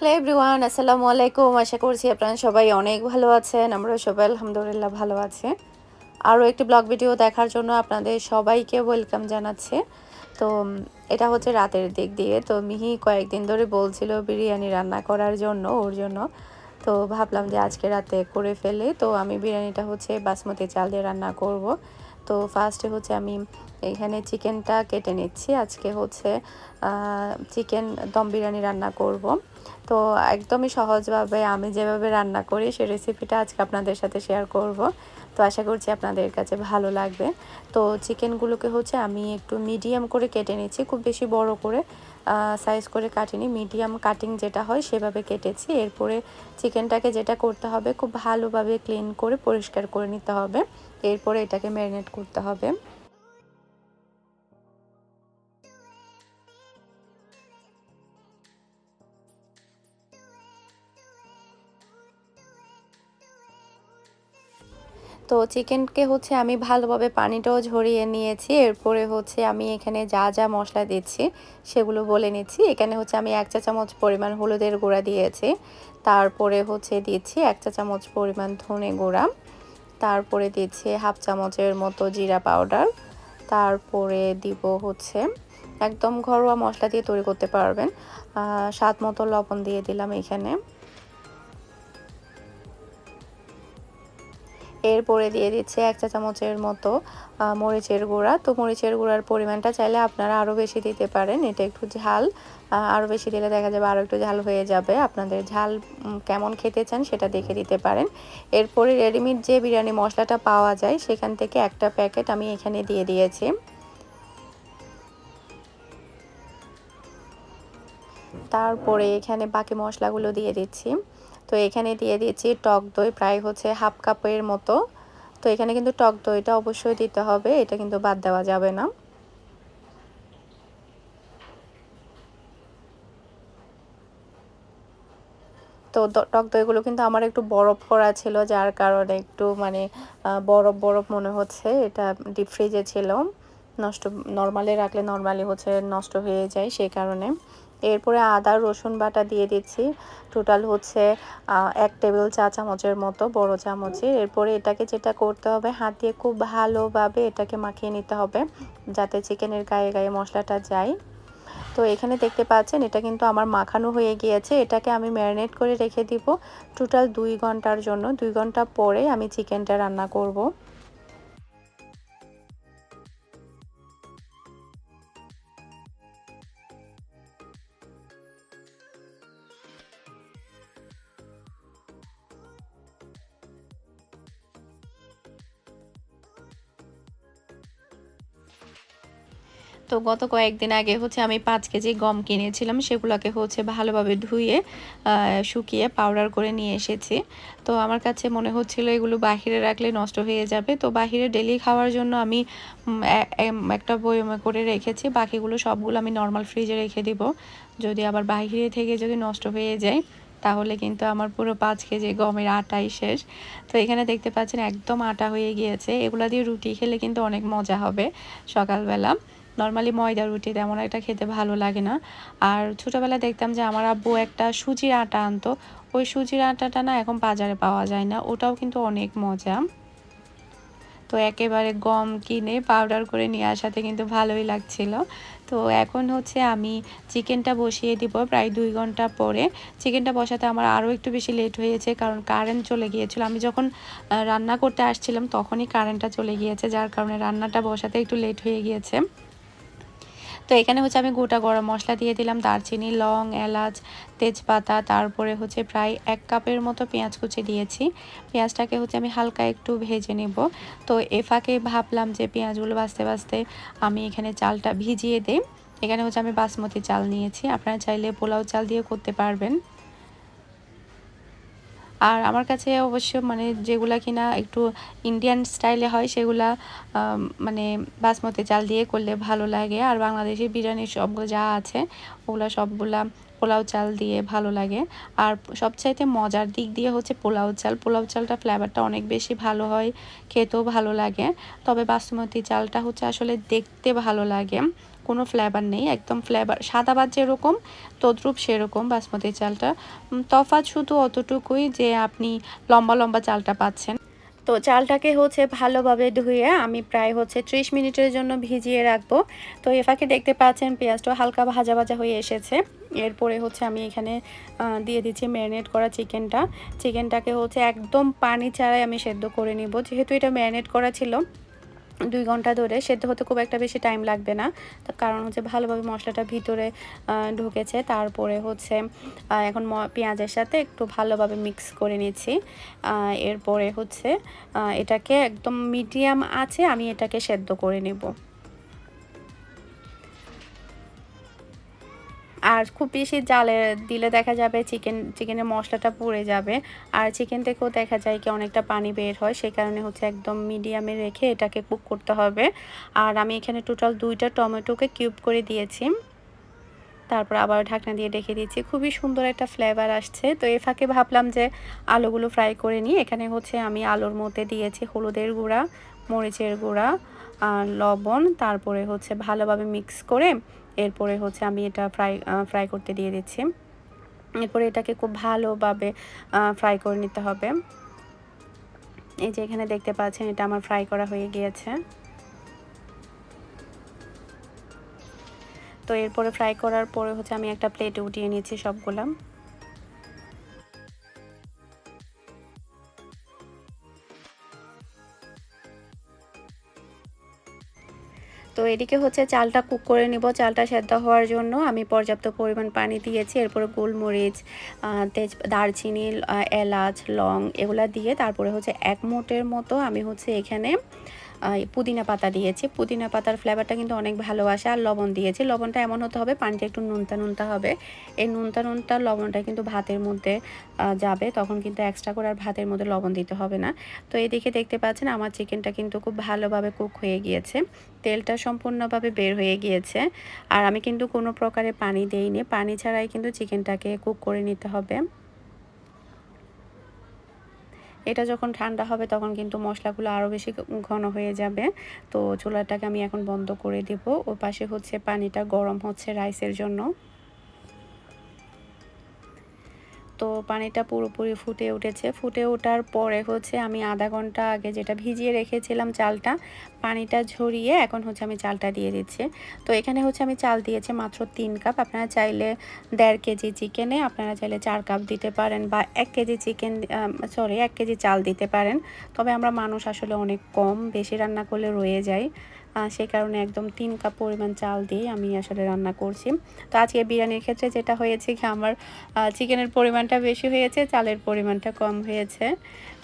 Hello everyone, আসসালামু আলাইকুম। আশা করছি আপনারা সবাই অনেক ভালো আছেন। আমরা সবাই আলহামদুলিল্লাহ ভালো আছে। আরও একটি ব্লগ ভিডিও দেখার জন্য আপনাদের সবাইকে ওয়েলকাম জানাচ্ছে। তো এটা হচ্ছে রাতের দিক দিয়ে। তো, মিহি কয়েকদিন ধরে বলছিল বিরিয়ানি রান্না করার জন্য, ওর জন্য। তো, ভাবলাম যে আজকে রাতে করে ফেলে। তো, আমি বিরিয়ানিটা হচ্ছে বাসমতি চাল দিয়ে রান্না করব। তো ফার্স্টে হচ্ছে আমি এখানে চিকেনটা কেটে নিচ্ছি। আজকে হচ্ছে চিকেন দম বিরিয়ানি রান্না করব। তো একদমই সহজভাবে আমি যেভাবে রান্না করি সেই রেসিপিটা আজকে আপনাদের সাথে শেয়ার করব। তো আশা করছি আপনাদের কাছে ভালো লাগবে। তো চিকেনগুলোকে হচ্ছে আমি একটু মিডিয়াম করে কেটে নিচ্ছি, খুব বেশি বড় করে। সাইজ করে কাটিনি মিডিয়াম কাটিং যেটা হয় সেভাবে কেটেছি। এরপরে চিকেনটাকে যেটা করতে হবে, খুব ভালোভাবে ক্লিন করে পরিষ্কার করে নিতে হবে। এরপরে এটাকে ম্যারিনেট করতে হবে। তো চিকেনকে হচ্ছে আমি ভালোভাবে পানিটাও ঝরিয়ে নিয়েছি। এরপরে হচ্ছে আমি এখানে যা যা মশলা দিচ্ছি সেগুলো বলে নিচ্ছি। এখানে হচ্ছে আমি এক চা চামচ পরিমাণ হলুদের গুঁড়া দিয়েছি। তারপরে হচ্ছে দিচ্ছি এক চা চামচ পরিমাণ ধনে গুঁড়া। তারপরে দিচ্ছি হাফ চামচের মতো জিরা পাউডার। তারপরে দিব হচ্ছে একদম ঘরোয়া মশলা দিয়ে তৈরি করতে পারবেন। স্বাদ মতো লবণ দিয়ে দিলাম এখানে। এরপরে দিয়ে দিচ্ছে এক চা চামচের মতো মরিচের গুঁড়া। তো মরিচের গুঁড়ার পরিমাণটা চাইলে আপনারা আরও বেশি দিতে পারেন। এটা একটু ঝাল আরও বেশি দিলে দেখা যাবে আরও একটু ঝাল হয়ে যাবে। আপনাদের ঝাল কেমন খেতে চান সেটা দেখে দিতে পারেন। এরপরে রেডিমেড যে বিরিয়ানি মশলাটা পাওয়া যায়, সেখান থেকে একটা প্যাকেট আমি এখানে দিয়ে দিয়েছি। তারপরে এখানে বাকি মশলাগুলো দিয়ে দিচ্ছি। তো এখানে দিয়ে দিয়েছি টক দই, প্রায় হচ্ছে হাফ কাপের মতো। তো এখানে কিন্তু টক দইটা অবশ্যই দিতে হবে, এটা কিন্তু বাদ দেওয়া যাবে না। তো টক দইগুলো কিন্তু আমার একটু বরফ করা ছিল, যার কারণে একটু মানে বরফ বরফ মনে হচ্ছে, এটা ডিপ ফ্রিজে ছিল। নষ্ট, নর্মালি রাখলে নর্মালি হচ্ছে নষ্ট হয়ে যায়, সেই কারণে। এরপরে আদা, রসুন বাটা দিয়ে দিচ্ছি। টোটাল হচ্ছে এক টেবিল চা চামচের মতো বড় চামচের এরপরে এটাকে যেটা করতে হবে, হাত দিয়ে খুব ভালোভাবে এটাকে মাখিয়ে নিতে হবে, যাতে চিকেনের গায়ে গায়ে মশলাটা যায়। তো এখানে দেখতে পাচ্ছেন, এটা কিন্তু আমার মাখানো হয়ে গিয়েছে। এটাকে আমি ম্যারিনেট করে রেখে দিব। টোটাল দুই ঘণ্টার জন্য। দুই ঘণ্টা পরে আমি চিকেনটা রান্না করব। তো গত কয়েকদিন আগে হচ্ছে আমি পাঁচ কেজি গম কিনেছিলাম, সেগুলোকে হচ্ছে ভালোভাবে ধুয়ে শুকিয়ে পাউডার করে নিয়ে এসেছি। তো আমার কাছে মনে হচ্ছিল এগুলো বাহিরে রাখলে নষ্ট হয়ে যাবে। তো বাহিরে ডেলি খাওয়ার জন্য আমি একটা বয়মে করে রেখেছি। বাকিগুলো সবগুলো আমি নর্মাল ফ্রিজে রেখে দিব। যদি আবার বাহিরে থেকে যদি নষ্ট হয়ে যায়, তাহলে কিন্তু আমার পুরো পাঁচ কেজি গমের আটাই শেষ। তো এখানে দেখতে পাচ্ছেন একদম আটা হয়ে গিয়েছে। এগুলা দিয়ে রুটি খেলে কিন্তু অনেক মজা হবে সকালবেলা। নর্মালি ময়দা রুটি তেমন একটা খেতে ভালো লাগে না। আর ছোটোবেলায় দেখতাম যে আমার আব্বু একটা সুজির আটা আনতো। ওই সুজির আটাটা না এখন বাজারে পাওয়া যায় না। ওটাও কিন্তু অনেক মজা। তো একেবারে গম কিনে পাউডার করে নিয়ে আসাতে কিন্তু ভালোই লাগছিল। তো এখন হচ্ছে আমি চিকেনটা বসিয়ে দিব প্রায় দুই ঘণ্টা পরে। চিকেনটা বসাতে আমার আরও একটু বেশি লেট হয়েছে কারণ কারেন্ট চলে গিয়েছিল। আমি যখন রান্না করতে আসছিলাম তখনই কারেন্টটা চলে গিয়েছে, যার কারণে রান্নাটা বসাতে একটু লেট হয়ে গিয়েছে। তো এখানে হচ্ছে আমি গোটা গরম মশলা দিয়ে দিলাম, দারচিনি, লং, এলাচ, তেজপাতা, তারপরে হচ্ছে প্রায় এক কাপের মতো পেঁয়াজ কুচি দিয়েছি। পেঁয়াজটাকে হচ্ছে আমি হালকা একটু ভেজে নেব। তো এ এফাকে ভাবলাম যে পেঁয়াজগুলো বাঁচতে বাঁচতে আমি এখানে চালটা ভিজিয়ে দিই। এখানে হচ্ছে আমি বাসমতি চাল নিয়েছি, আপনারা চাইলে পোলাও চাল দিয়ে করতে পারবেন। আর আমার কাছে অবশ্য মানে যেগুলা কিনা একটু ইন্ডিয়ান স্টাইলে হয়, সেগুলা মানে বাসমতি চাল দিয়ে করলে ভালো লাগে। আর বাংলাদেশি বিরিয়ানি সবগুলো যা আছে, ওগুলো সবগুলা পোলাও চাল দিয়ে ভালো লাগে। আর সবচাইতে মজার দিক দিয়ে হচ্ছে পোলাও চাল। পোলাও চালটা ফ্লেভারটা অনেক বেশি ভালো হয়, খেতেও ভালো লাগে। তবে বাসমতি চালটা হচ্ছে আসলে দেখতে ভালো লাগে। কোনো ফ্লেভার নেই, একদম ফ্লেভার সাদা ভাত যেরকম, তদ্রুপ সেরকম বাসমতি চালটা। তফাৎ শুধু অতটুকুই যে আপনি লম্বা লম্বা চালটা পাচ্ছেন। তো চালটাকে হচ্ছে ভালোভাবে ধুয়ে আমি প্রায় হচ্ছে 30 মিনিটের জন্য ভিজিয়ে রাখব। তো এ এফাকে দেখতে পাচ্ছেন পেঁয়াজটা হালকা ভাজা ভাজা হয়ে এসেছে। এরপরে হচ্ছে আমি এখানে দিয়ে দিচ্ছি ম্যারিনেট করা চিকেনটা। চিকেনটাকে হচ্ছে একদম পানি ছাড়াই আমি সেদ্ধ করে নিব। যেহেতু এটা ম্যারিনেট করা ছিল দুই ঘণ্টা ধরে সেদ্ধ হতে খুব একটা বেশি টাইম লাগবে না। তার কারণ হচ্ছে ভালোভাবে মশলাটা ভিতরে ঢুকেছে। তারপরে হচ্ছে এখন পেঁয়াজের সাথে একটু ভালোভাবে মিক্স করে নিচ্ছি। এরপরে হচ্ছে এটাকে একদম মিডিয়াম আছে, আমি এটাকে সেদ্ধ করে নেব। আর খুব বেশি জালে দিলে দেখা যাবে চিকেন চিকেনের মশলাটা পুড়ে যাবে। আর চিকেন থেকেও দেখা যায় কি অনেকটা পানি বের হয় সেই কারণে হচ্ছে একদম মিডিয়ামে রেখে এটাকে কুক করতে হবে। আর আমি এখানে টোটাল দুইটা টমেটোকে কিউব করে দিয়েছি। তারপর আবার ঢাকনা দিয়ে রেখে দিয়েছি। খুবই সুন্দর একটা ফ্লেভার আসছে। তো এ ফাঁকে ভাবলাম যে আলুগুলো ফ্রাই করে নিই। এখানে হচ্ছে আমি আলুর মধ্যে দিয়েছি হলুদের গুঁড়া, মরিচের গুঁড়া লবণ, তারপরে হচ্ছে ভালোভাবে মিক্স করে এরপরে হচ্ছে আমি এটা ফ্রাই ফ্রাই করতে দিয়ে দিচ্ছি। এরপরে এটাকে খুব ভালোভাবে ফ্রাই করে নিতে হবে। এই যে এখানে দেখতে পাচ্ছেন, এটা আমার ফ্রাই করা হয়ে গিয়েছে। তো এরপরে ফ্রাই করার পরে হচ্ছে আমি একটা প্লেটে উঠিয়ে নিয়েছি সবগুলা। এদিকে হচ্ছে চালটা কুক করে নিব। চালটা সেদ্ধ হওয়ার জন্য আমি পর্যাপ্ত পরিমাণ পানি দিয়েছি। এরপরে গোলমরিচ তেজ, দারচিনি এলাচ, লং এগুলা দিয়ে তারপরে হচ্ছে এক মোটের মতো আমি হচ্ছে এখানে পুদিনা পাতা দিয়েছি। পুদিনা পাতার ফ্লেভারটা কিন্তু অনেক ভালো আসে আর লবণ দিয়েছি। লবণটা এমন হতে হবে, পানিটা একটু নুনতা নুনতা হবে। এই নুনতা নুনতা লবণটা কিন্তু ভাতের মধ্যে যাবে। তখন কিন্তু এক্সট্রা করে আর ভাতের মধ্যে লবণ দিতে হবে না। তো এই দিকে দেখতে পাচ্ছেন, আমার চিকেনটা কিন্তু খুব ভালোভাবে কুক হয়ে গিয়েছে। তেলটা সম্পূর্ণভাবে বের হয়ে গিয়েছে। আর আমি কিন্তু কোনো প্রকারে পানি দেইনি। পানি ছাড়াই কিন্তু চিকেনটাকে কুক করে নিতে হবে। এটা যখন ঠান্ডা হবে তখন কিন্তু মশলাগুলো আরও বেশি ঘন হয়ে যাবে। তো চুলাটাকে আমি এখন বন্ধ করে দেব। ও পাশে হচ্ছে পানিটা গরম হচ্ছে রাইসের জন্য। তো পানিটা পুরোপুরি ফুটে উঠেছে। ফুটে ওঠার পরে হচ্ছে আমি আধা ঘণ্টা আগে যেটা ভিজিয়ে রেখেছিলাম চালটা, পানিটা ঝরিয়ে এখন হচ্ছে আমি চালটা দিয়ে দিচ্ছি। তো এখানে হচ্ছে আমি চাল দিয়েছি মাত্র তিন কাপ। আপনারা চাইলে দেড় কেজি চিকেনে, আপনারা চাইলে চার কাপ দিতে পারেন বা এক কেজি চিকেন সরি এক কেজি চাল দিতে পারেন। তবে আমরা মানুষ আসলে অনেক কম, বেশি রান্না করলে রয়ে যায়। সেই কারণে একদম তিন কাপ পরিমাণ চাল দিয়ে আমি আসলে রান্না করছি। তো আজকে বিরিয়ানির ক্ষেত্রে যেটা হয়েছে কি, আমার চিকেনের পরিমাণটা বেশি হয়েছে, চালের পরিমাণটা কম হয়েছে।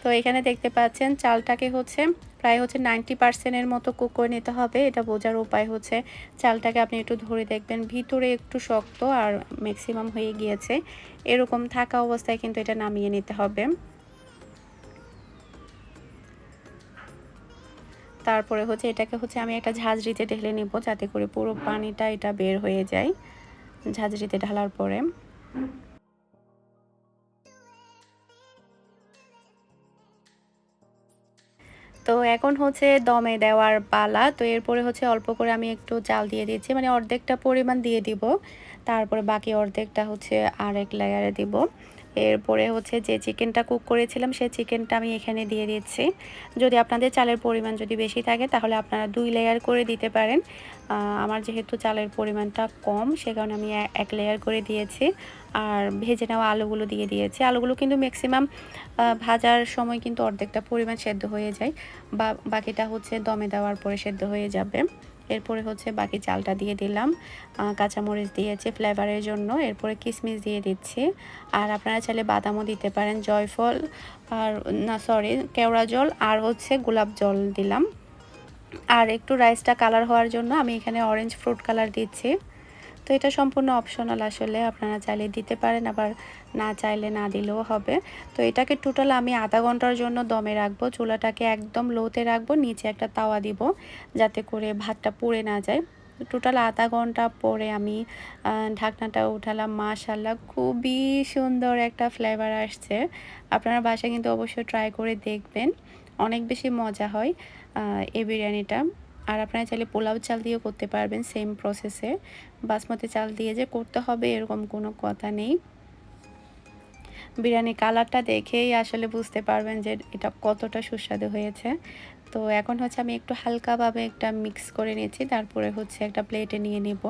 তো এখানে দেখতে পাচ্ছেন চালটাকে হচ্ছে প্রায় হচ্ছে নাইনটি পার্সেন্টের মতো কুক করে নিতে হবে। এটা বোঝার উপায় হচ্ছে চালটাকে আপনি একটু ধরে দেখবেন, ভিতরে একটু শক্ত আর ম্যাক্সিমাম হয়ে গিয়েছে। এরকম থাকা অবস্থায় কিন্তু এটা নামিয়ে নিতে হবে। তারপরে হচ্ছে এটাকে হচ্ছে আমি একটা ঝাঁঝরিতে ঢেলে নিব যাতে করে পুরো পানিটা এটা বের হয়ে যায় ঝাঁঝরিতে ঢালার পরে। তো এখন হচ্ছে দমে দেওয়ার পালা, তো এরপরে হচ্ছে অল্প করে আমি একটু চাল দিয়ে দিচ্ছি মানে অর্ধেকটা পরিমাণ দিয়ে দিব, তারপরে বাকি অর্ধেকটা হচ্ছে আরেক লেয়ারে দিব। এরপরে হচ্ছে যে চিকেনটা কুক করেছিলাম, সেই চিকেনটা আমি এখানে দিয়ে দিচ্ছি। যদি আপনাদের চালের পরিমাণ যদি বেশি থাকে, তাহলে আপনারা দুই লেয়ার করে দিতে পারেন। আমার যেহেতু চালের পরিমাণটা কম, সে কারণে আমি এক লেয়ার করে দিয়েছি। আর ভেজে নেওয়া আলুগুলো দিয়ে দিয়েছি। আলুগুলো কিন্তু ম্যাক্সিমাম ভাজার সময় কিন্তু অর্ধেকটা পরিমাণ সেদ্ধ হয়ে যায়। বা, বাকিটা হচ্ছে দমে দেওয়ার পরে সেদ্ধ হয়ে যাবে। এরপরে হচ্ছে বাকি চালটা দিয়ে দিলাম। কাঁচামরিচ দিয়েছি ফ্লেভারের জন্য। এরপরে কিশমিশ দিয়ে দিচ্ছি। আর আপনারা চাইলে বাদামও দিতে পারেন, জয়ফল আর, না সরি কেওড়া জল আর হচ্ছে গোলাপ জল দিলাম। আর একটু রাইসটা কালার হওয়ার জন্য আমি এখানে অরেঞ্জ ফ্রুট কালার দিচ্ছি। তো এটা সম্পূর্ণ অপশনাল আসলে, আপনারা চাইলে দিতে পারেন, আবার না চাইলে না দিলেও হবে। তো এটাকে টোটাল আমি আধা ঘণ্টার জন্য দমে রাখব, চুলাটাকে একদম লোতে রাখব, নিচে একটা তাওয়া দিব, যাতে করে ভাতটা পুড়ে না যায়। টোটাল আধা ঘণ্টা পরে আমি ঢাকনাটা উঠালাম মাশাল্লাহ খুবই সুন্দর একটা ফ্লেভার আসছে। আপনারা বাসায় কিন্তু অবশ্যই ট্রাই করে দেখবেন, অনেক বেশি মজা হয়। এই বিরিয়ানিটা। আর আপনারা চাইলে পোলাও চাল দিয়েও করতে পারবেন সেম প্রসেসে বাসমতি চাল দিয়ে যে করতে হবে এরকম কোনো কথা নেই। বিরিয়ানি কালারটা দেখেই আসলে বুঝতে পারবেন যে এটা কতটা সুস্বাদু হয়েছে। তো এখন হচ্ছে আমি একটু হালকাভাবে একটা মিক্স করে নিয়েছি তারপরে হচ্ছে একটা প্লেটে নিয়ে নেব।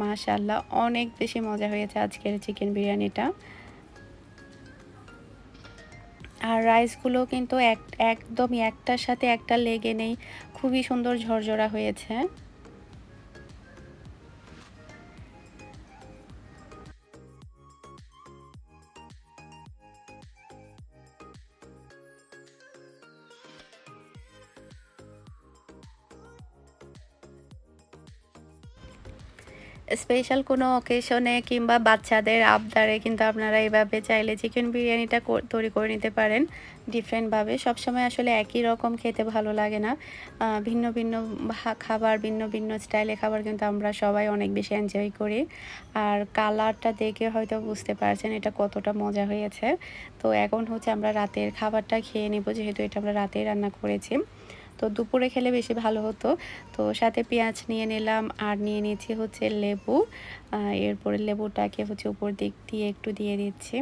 মাশাল্লাহ অনেক বেশি মজা হয়েছে আজকের চিকেন বিরিয়ানিটা। আর রাইসগুলো কিন্তু এক একদমই একটার সাথে একটা লেগে নেই। খুবই সুন্দর ঝরঝরা হয়েছে। স্পেশাল কোনো অকেশনে কিংবা বাচ্চাদের আবদারে কিন্তু আপনারা এইভাবে চাইলে চিকেন বিরিয়ানিটা তৈরি করে নিতে পারেন ডিফারেন্টভাবে সবসময় আসলে একই রকম খেতে ভালো লাগে না। ভিন্ন ভিন্ন খাবার, ভিন্ন ভিন্ন স্টাইলে খাবার কিন্তু আমরা সবাই অনেক বেশি এনজয় করি। আর কালারটা দেখে হয়তো বুঝতে পারছেন এটা কতটা মজা হয়েছে। তো এখন হচ্ছে আমরা রাতের খাবারটা খেয়ে নেব, যেহেতু এটা আমরা রাতেই রান্না করেছি। তো দুপুরে খেলে বেশি ভালো হতো। তো সাথে পেঁয়াজ নিয়ে নিলাম, আর নিয়ে নিয়েছি হচ্ছে লেবু। এরপরে লেবুটাকে হচ্ছে উপর দিক দিয়ে একটু দিয়ে দিচ্ছি।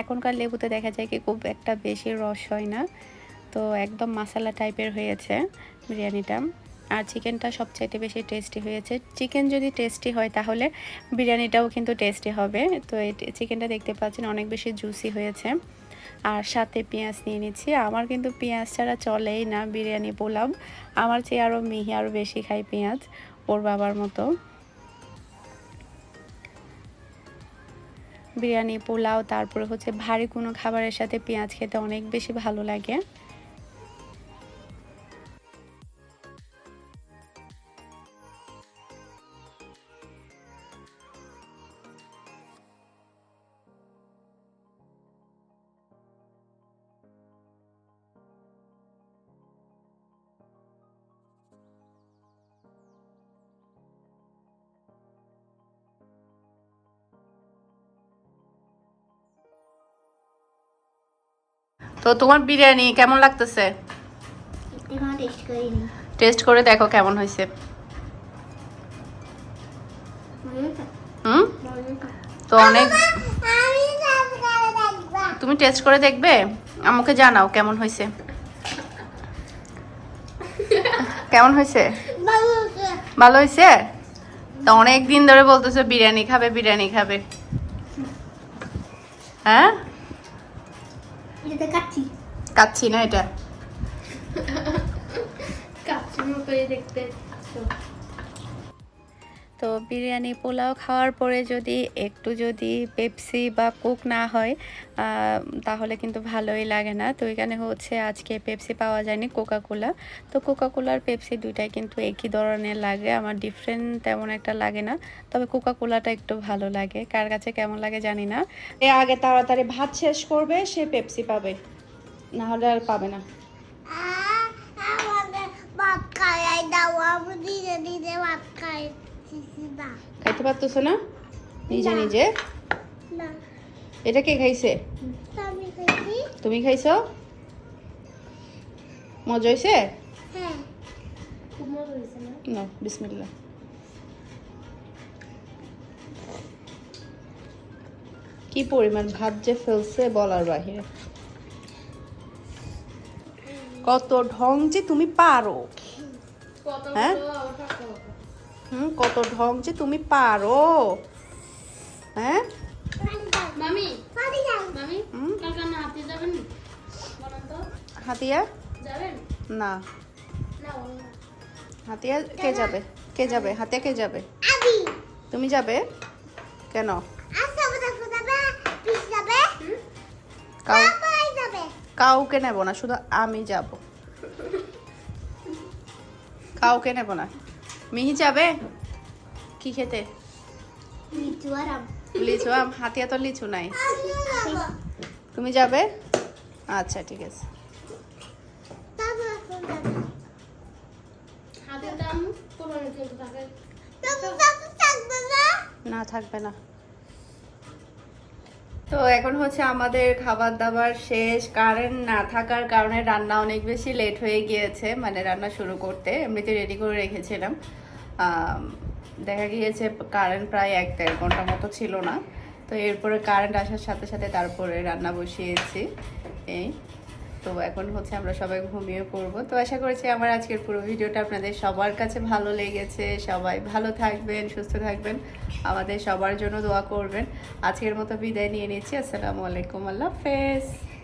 এখনকার লেবুতে দেখা যায় কি খুব একটা বেশি রস হয় না। তো একদম মশলা টাইপের হয়েছে বিরিয়ানিটা। আর চিকেনটা সবচাইতে বেশি টেস্টি হয়েছে। চিকেন যদি টেস্টি হয় তাহলে বিরিয়ানিটাও কিন্তু টেস্টি হবে। তো এই চিকেনটা দেখতে পাচ্ছেন অনেক বেশি জুসি হয়েছে। আর সাথে পেঁয়াজ নিয়ে নিচ্ছি। আমার কিন্তু পেঁয়াজ ছাড়া চলেই না বিরিয়ানি পোলাও। আমার চেয়ে আরও মিহি আরও বেশি খাই পেঁয়াজ, ওর বাবার মতো। বিরিয়ানি পোলাও, তারপরে হচ্ছে ভারী কোনো খাবারের সাথে পেঁয়াজ খেতে অনেক বেশি ভালো লাগে। তো তোমার বিরিয়ানি কেমন লাগতেছে? টেস্ট করে দেখো কেমন হয়েছে। হুম? তো অনেক তুমি টেস্ট করে দেখবে? আমাকে জানাও কেমন হয়েছে। কেমন হয়েছে। ভালো হয়েছে? তো অনেক দিন ধরে বলতেছো বিরিয়ানি খাবে বিরিয়ানি খাবে। হ্যাঁ? এটা কাচ্ছি। কাচ্ছি না এটা। কাচ্ছির মতোই দেখতে। তো বিরিয়ানি পোলাও খাওয়ার পরে যদি একটু যদি পেপসি বা কোক না হয় তাহলে কিন্তু ভালোই লাগে না। তো এখানে হচ্ছে আজকে পেপসি পাওয়া যায়নি কোকা কোলা তো কোকা কোলার পেপসি দুইটাই কিন্তু একই ধরনের লাগে, আমার ডিফারেন্ট তেমন একটা লাগে না। তবে কোকা কোলাটা একটু ভালো লাগে। কার কাছে কেমন লাগে জানি না। এ আগে তাড়াতাড়ি ভাত শেষ করবে, সে পেপসি পাবে। না হলে আর পাবে না। খাইতে পারতেছো না? নিজে নিজে? এটা কে খাইছে? তুমি খাইছো? মজা হয়েছে হ্যাঁ। খুব মজা হয়েছে না? না কি পরিমাণ ভাত যে ফেলছে বলার বাহিরে। কত ঢং যে তুমি পারো। হ্যাঁ? হুম কত ঢং যে তুমি পারো। হ্যাঁ? মামি পারি যাও। মামি হুম? কালকে না হাতে যাবেন বলেন তো। হাতিয়া? যাবেন? না। না হাতিয়া কে যাবে? কে যাবে? হাতিয়া কে যাবে? তুমি যাবে? কেন? আচ্ছা বুঝা যাবে পিস যাবে? কাউ পাই যাবে। কাউকে নেব না শুধু আমি যাব। কাউকে নেব না। মিহি যাবে? কি খেতে? লিচু আম। হাতিয়া তো লিচু নাই। তুমি যাবে? আচ্ছা ঠিক আছে। না? থাকবে যাবে। হাতের দাম কোরবানি চলতে থাকে তখন তখন থাকবে না না থাকবে না তো এখন হচ্ছে আমাদের খাবার দাবার শেষ। কারেন্ট না থাকার কারণে রান্না অনেক বেশি লেট হয়ে গিয়েছে মানে রান্না শুরু করতে। এমনিতে রেডি করে রেখেছিলাম। দেখা গিয়েছে কারেন্ট প্রায় এক দেড় ঘণ্টা মতো ছিল না। তো এরপরে কারেন্ট আসার সাথে সাথে তারপরে রান্না বসিয়েছি। এই। তো এখন হচ্ছে আমরা সবাই ঘুমিয়ে পড়ব। তো আশা করছি আমার আজকের পুরো ভিডিওটা আপনাদের সবার কাছে ভালো লেগেছে। সবাই ভালো থাকবেন, সুস্থ থাকবেন। আমাদের সবার জন্য দোয়া করবেন। আজকের মতো বিদায় নিয়ে নিচ্ছি। আসসালামু আলাইকুম। আল্লাহ হাফেজ।